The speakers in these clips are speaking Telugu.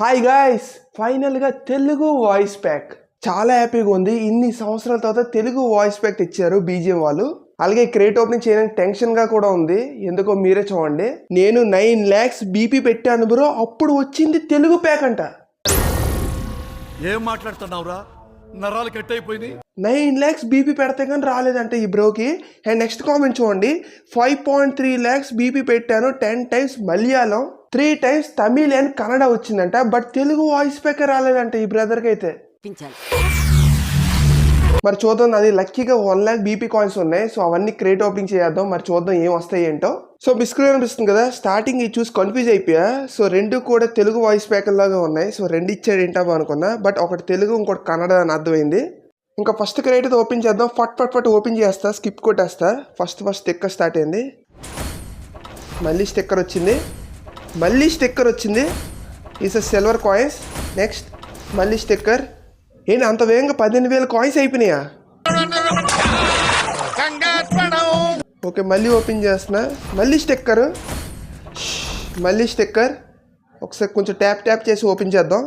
హాయ్ గాయ్స్ ఫైనల్గా తెలుగు వాయిస్ ప్యాక్ చాలా హ్యాపీగా ఉంది. ఇన్ని సంవత్సరాల తర్వాత తెలుగు వాయిస్ ప్యాక్ తెచ్చారు బీజిఎం వాళ్ళు. అలాగే క్రేట్ ఓపెనింగ్ చేయడానికి టెన్షన్గా కూడా ఉంది. ఎందుకో మీరే చూడండి. నేను నైన్ ల్యాక్స్ బీపీ పెట్టాను బ్రో. అప్పుడు వచ్చింది తెలుగు ప్యాక్ అంట. ఏం మాట్లాడుతున్నావురా? నరాలు కట్ నైన్ ల్యాక్స్ బీపీ పెడితే కానీ రాలేదంటే ఈ బ్రోకి అండ్ నెక్స్ట్ కామెంట్ చూడండి. Five point three lakhs BP పెట్టాను. Ten times Malayalam. Three times Tamil and Kannada వచ్చిందంట బట్ తెలుగు వాయిస్ ప్యాక్ రాలేదంట ఈ బ్రదర్కి అయితే. మరి చూద్దాం అది లక్కీగా వన్ ల్యాక్ బీపీ కాయిన్స్ ఉన్నాయి సో అవన్నీ క్రేట్ ఓపెనింగ్ చేద్దాం మరి చూద్దాం ఏం వస్తాయి ఏంటో. సో బిస్క్రీన్ అనిపిస్తుంది కదా స్టార్టింగ్ ఇది చూసి కన్ఫ్యూజ్ అయిపోయా. సో రెండు కూడా తెలుగు వాయిస్ ప్యాకర్ లాగా ఉన్నాయి సో రెండు ఇచ్చాడు ఏంటో అనుకున్నా బట్ ఒకటి తెలుగు ఇంకోటి కన్నడ అని అర్థమైంది. ఇంకా ఫస్ట్ క్రేట్ అయితే ఓపెన్ చేద్దాం ఫట్ ఫట్ ఫట్ ఓపెన్ చేస్తా స్కిప్ కొట్టేస్తా. ఫస్ట్ ఫస్ట్ స్టిక్కర్ స్టార్ట్ అయింది. మళ్ళీ స్టిక్కర్ వచ్చింది. మళ్ళీ స్టిక్కర్ వచ్చింది. ఈస్ సిల్వర్ కాయిన్స్ నెక్స్ట్ మళ్ళీ స్టిక్కర్. ఏంటి అంత వేగంగా పదిహేను వేల కాయిన్స్ అయిపోయినాయా? ఓకే మళ్ళీ ఓపెన్ చేస్తున్నా. మళ్ళీ స్టిక్కర్. మళ్ళీ స్టిక్కర్. ఒకసారి కొంచెం ట్యాప్ ట్యాప్ చేసి ఓపెన్ చేద్దాం.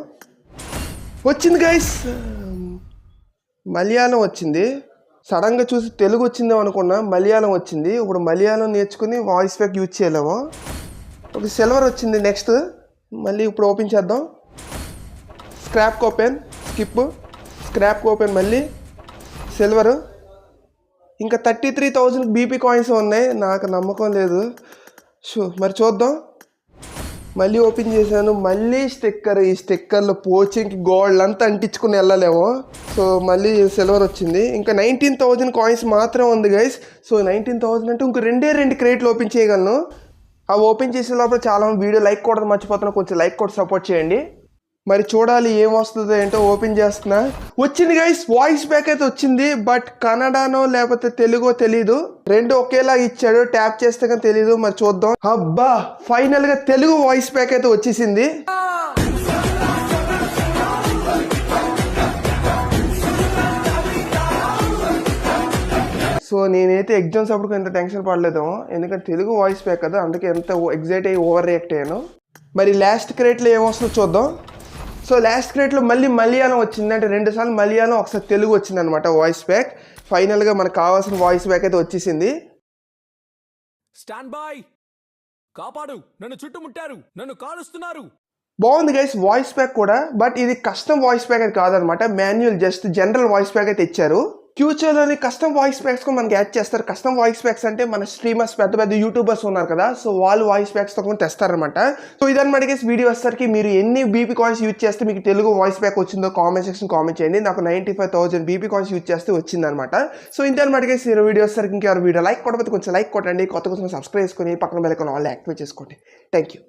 వచ్చింది గైస్ మలయాళం వచ్చింది. సడన్గా చూసి తెలుగు వచ్చిందేమో అనుకున్నా. మలయాళం వచ్చింది. ఇప్పుడు మలయాళం నేర్చుకుని వాయిస్ ప్యాక్ యూజ్ చేయలేము. ఒక సిల్వర్ వచ్చింది నెక్స్ట్ మళ్ళీ ఇప్పుడు ఓపెన్ చేద్దాం. Scrap open skip scrap open మళ్ళీ. సిల్వరు ఇంకా thirty three thousand BP coins ఉన్నాయి. నాకు నమ్మకం లేదు. షూ మరి చూద్దాం. మళ్ళీ ఓపెన్ చేశాను. మళ్ళీ స్టిక్కర్ ఈ స్టిక్కర్లు పోచింగ్కి గోల్డ్ అంతా అంటించుకుని వెళ్ళలేము. సో మళ్ళీ సిల్వర్ వచ్చింది. ఇంకా నైన్టీన్ థౌజండ్ కాయిన్స్ మాత్రం ఉంది గైస్ సో నైన్టీన్ థౌజండ్ అంటే ఇంక రెండే రెండు క్రేట్లు ఓపెన్ చేయగలను. ఆ ఓపెన్ చేసే లోపల చాలా వీడియో లైక్ కూడా మర్చిపోతున్నా. కొంచెం లైక్ కూడా సపోర్ట్ చేయండి. మరి చూడాలి ఏం వస్తుందో ఏంటో ఓపెన్ చేస్తున్నా. వచ్చింది గైస్ వాయిస్ బ్యాక్ అయితే వచ్చింది బట్ కన్నడనో లేకపోతే తెలుగో తెలీదు. రెండు ఒకేలా ఇచ్చాడు ట్యాప్ చేస్తే కానీ తెలీదు మరి చూద్దాం. అబ్బా ఫైనల్గా తెలుగు వాయిస్ బ్యాక్ అయితే వచ్చేసింది. సో నేనైతే ఎగ్జామ్స్ అప్పుడు ఎంత టెన్షన్ పడలేదు. ఎందుకంటే తెలుగు వాయిస్ ప్యాక్ కదా అందుకే ఎంత ఎగ్జైట్ అయ్యి ఓవర్ రియాక్ట్ అయ్యాను. మరి లాస్ట్ క్రేట్లో ఏమొస్తుందో చూద్దాం. సో లాస్ట్ క్రేట్లో మళ్ళీ మలయాళం వచ్చింది. అంటే రెండు సార్లు మలయాళం ఒకసారి తెలుగు వచ్చింది అనమాట వాయిస్ ప్యాక్ ఫైనల్గా మనకు కావాల్సిన వాయిస్ ప్యాక్ అయితే వచ్చేసింది. స్టాండ్ బై కాపాడు. నన్ను చుట్టుముట్టారు. నన్ను కాలుస్తున్నారు. బాగుంది గైస్ వాయిస్ ప్యాక్ కూడా. బట్ ఇది కస్టమ్ వాయిస్ ప్యాక్ అయితే కాదనమాట manual just general voice pack అయితే ఇచ్చారు. ఫ్యూచర్లోని కస్టమ్ వాయిస్ ప్యాక్స్ కూడా మనకి యాడ్ చేస్తారు. కస్టమ్ వాయిస్ ప్యాక్స్ అంటే మన స్ట్రీమర్స్ పెద్ద పెద్ద యూట్యూబర్స్ ఉన్నారు కదా. సో వాళ్ళు వాయిస్ ప్యాక్స్తో కూడా తెస్తారనమాట సో ఇదన్నమాట మడిగేసి వీడియో వచ్చేసరికి మీరు ఎన్ని బీపీ కాయిన్స్ యూజ్ చేస్తే మీకు తెలుగు వాయిస్ ప్యాక్ వచ్చిందో కామెంట్ సెక్షన్ కామెంట్ చేయండి. నాకు ninety five thousand BP coins use చేస్తే వచ్చిందనమాట సో ఇంతని మడిగేసి ఈ వీడియో వచ్చేసరికి ఇంకెవరు వీడియో లైక్ కొట్టకపోతే కొంచెం లైక్ కొట్టండి. కొత్త కొంచెం సబ్స్క్రైబ్ చేసుకొని పక్కన బెల్ ఐకాన్ ఆల్ యాక్టివేట్ చేసుకోండి. Thank you